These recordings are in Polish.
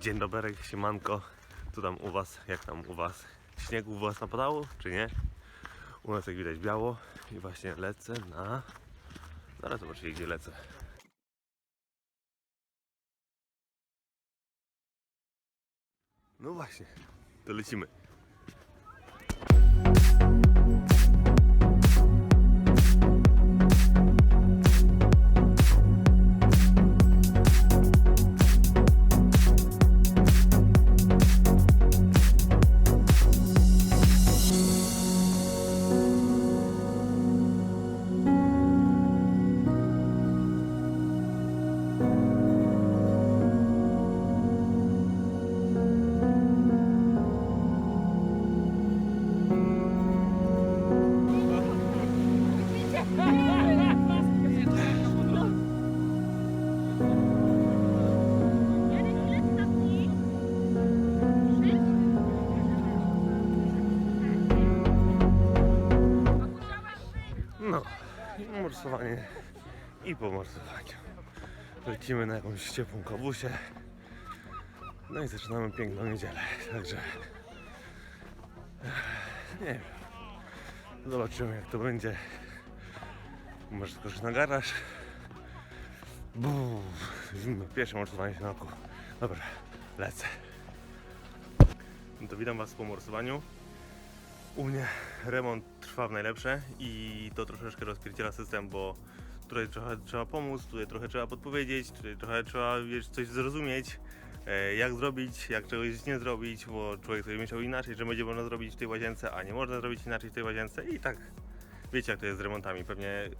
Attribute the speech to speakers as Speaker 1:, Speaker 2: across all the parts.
Speaker 1: Dzień dobry, siemanko. Co tam u was? Jak tam u was? Śniegu u was napadało, czy nie? U nas jak widać biało i właśnie lecę na... Zaraz zobaczycie gdzie lecę. No właśnie, to lecimy. I morsowanie i po morsowaniu. Lecimy na jakąś ciepłą kawusię. No i zaczynamy piękną niedzielę, także nie wiem. Zobaczymy jak to będzie. Może skoczyć na garaż. Buf, zimno, pierwsze morsowanie się na oku. Dobra, lecę. No to witam Was po morsowaniu. U mnie remont trwa w najlepsze i to troszeczkę rozpierdziela system, bo tutaj trochę trzeba pomóc, tutaj trochę trzeba podpowiedzieć, tutaj trochę trzeba wiesz, coś zrozumieć, e, jak zrobić, jak czegoś nie zrobić, bo człowiek sobie myślał inaczej, że będzie można zrobić w tej łazience, a nie można zrobić inaczej w tej łazience i tak wiecie jak to jest z remontami. Pewnie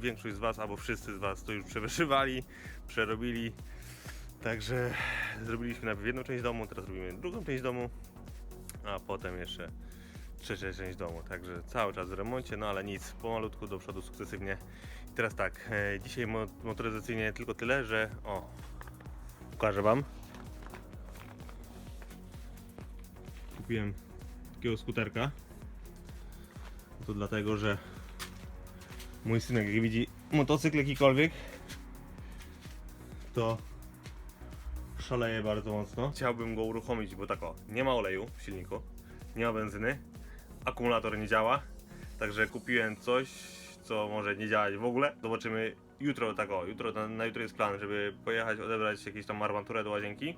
Speaker 1: większość z Was albo wszyscy z Was to już przewyżywali, przerobili. Także zrobiliśmy najpierw jedną część domu, teraz robimy drugą część domu, a potem jeszcze trzecia część domu, także cały czas w remoncie, no ale nic, pomalutku do przodu sukcesywnie. I teraz tak, e, dzisiaj mo- motoryzacyjnie tylko tyle, że o, pokażę Wam. Kupiłem takiego skuterka. To dlatego, że mój synek jak widzi motocykl jakikolwiek, to szaleje bardzo mocno. Chciałbym go uruchomić, bo tak o, nie ma oleju w silniku, nie ma benzyny, akumulator nie działa, także kupiłem coś, co może nie działać w ogóle. Zobaczymy jutro, tak o, jutro, na, na jutro jest plan, żeby pojechać, odebrać jakieś tam armaturę do łazienki.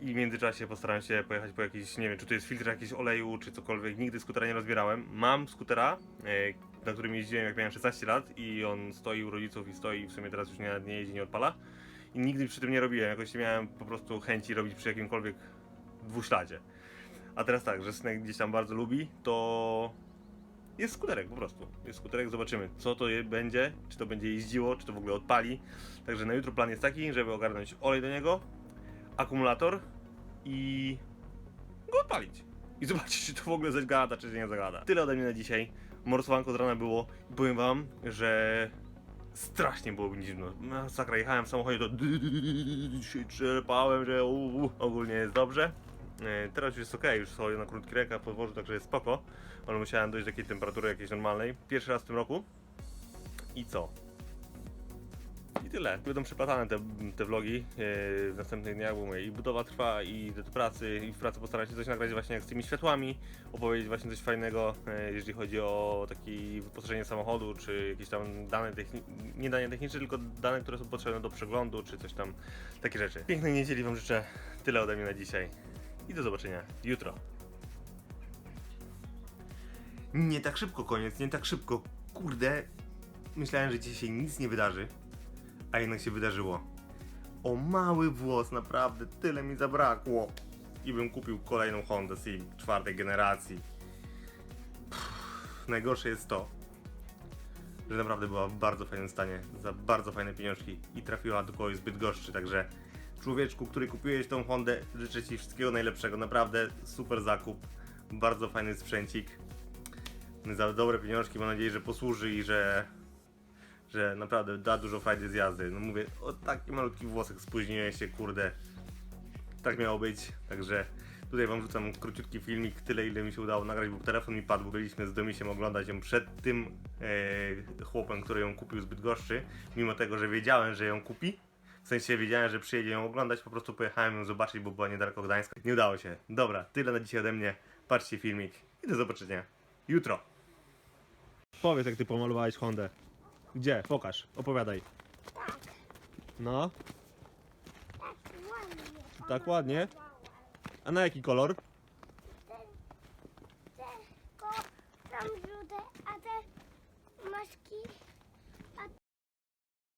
Speaker 1: I w międzyczasie postaram się pojechać po jakiś, nie wiem, czy to jest filtr jakiś oleju, czy cokolwiek. Nigdy skutera nie rozbierałem. Mam skutera, e, na którym jeździłem jak miałem 16 lat i on stoi u rodziców i stoi, w sumie teraz już nie, nie jeździ, nie odpala. I nigdy przy tym nie robiłem, jakoś nie miałem po prostu chęci robić przy jakimkolwiek dwuśladzie. A teraz tak, że synek gdzieś tam bardzo lubi, to jest skuterek po prostu. Jest skuterek, zobaczymy co to będzie, czy to będzie jeździło, czy to w ogóle odpali. Także na jutro plan jest taki, żeby ogarnąć olej do niego, akumulator i go odpalić. I zobaczyć, czy to w ogóle zagada, czy nie zagada. Tyle ode mnie na dzisiaj. Morsowanko z rana było i powiem wam, że strasznie było mi zimno. Masakra, jechałem w samochodzie, to czerpałem, że ogólnie jest dobrze. E, Teraz już jest ok, już stoję na krótki rękaw podwożu, także jest spoko. Ale musiałem dojść do jakiej temperatury jakiejś normalnej. Pierwszy raz w tym roku. I co? I tyle. Będą przeplatane te, te vlogi e, w następnych dniach, bo i budowa trwa, i do pracy, i w pracy postaram się coś nagrać właśnie jak z tymi światłami, opowiedzieć właśnie coś fajnego, e, jeżeli chodzi o takie wyposażenie samochodu, czy jakieś tam dane techniczne, nie dane techniczne, tylko dane, które są potrzebne do przeglądu, czy coś tam, takie rzeczy. Pięknej niedzieli Wam życzę, tyle ode mnie na dzisiaj i do zobaczenia jutro. Nie tak szybko koniec, nie tak szybko. Kurde, myślałem, że dzisiaj nic nie wydarzy, a jednak się wydarzyło. O mały włos, naprawdę tyle mi zabrakło. I bym kupił kolejną Honda Civic czwartej generacji. Pff, najgorsze jest to, że naprawdę była w bardzo fajnym stanie, za bardzo fajne pieniążki i trafiła do kogoś zbyt gorszy, także człowieczku, który kupiłeś tą Hondę, życzę Ci wszystkiego najlepszego, naprawdę super zakup, bardzo fajny sprzęcik, za dobre pieniążki, mam nadzieję, że posłuży i że, że naprawdę da dużo frajdy z jazdy. No mówię, o taki malutki włosek spóźniłem się, kurde, tak miało być, także Tutaj wam wrzucam króciutki filmik, tyle ile mi się udało nagrać, bo telefon mi padł. Byliśmy z Domisiem oglądać ją przed tym e, chłopem, który ją kupił z Bydgoszczy. Mimo tego, że wiedziałem, że ją kupi. W sensie wiedziałem, że przyjedzie ją oglądać, po prostu pojechałem ją zobaczyć, bo była niedaleko Gdańska. Nie udało się. Dobra, tyle na dzisiaj ode mnie. Patrzcie filmik i do zobaczenia jutro. Powiedz, jak ty pomalowałeś Hondę. Gdzie? Pokaż, opowiadaj. No,
Speaker 2: Tak ładnie.
Speaker 1: tak ładnie. A na jaki kolor?
Speaker 2: Te, te, ko, tam żółte, a te maski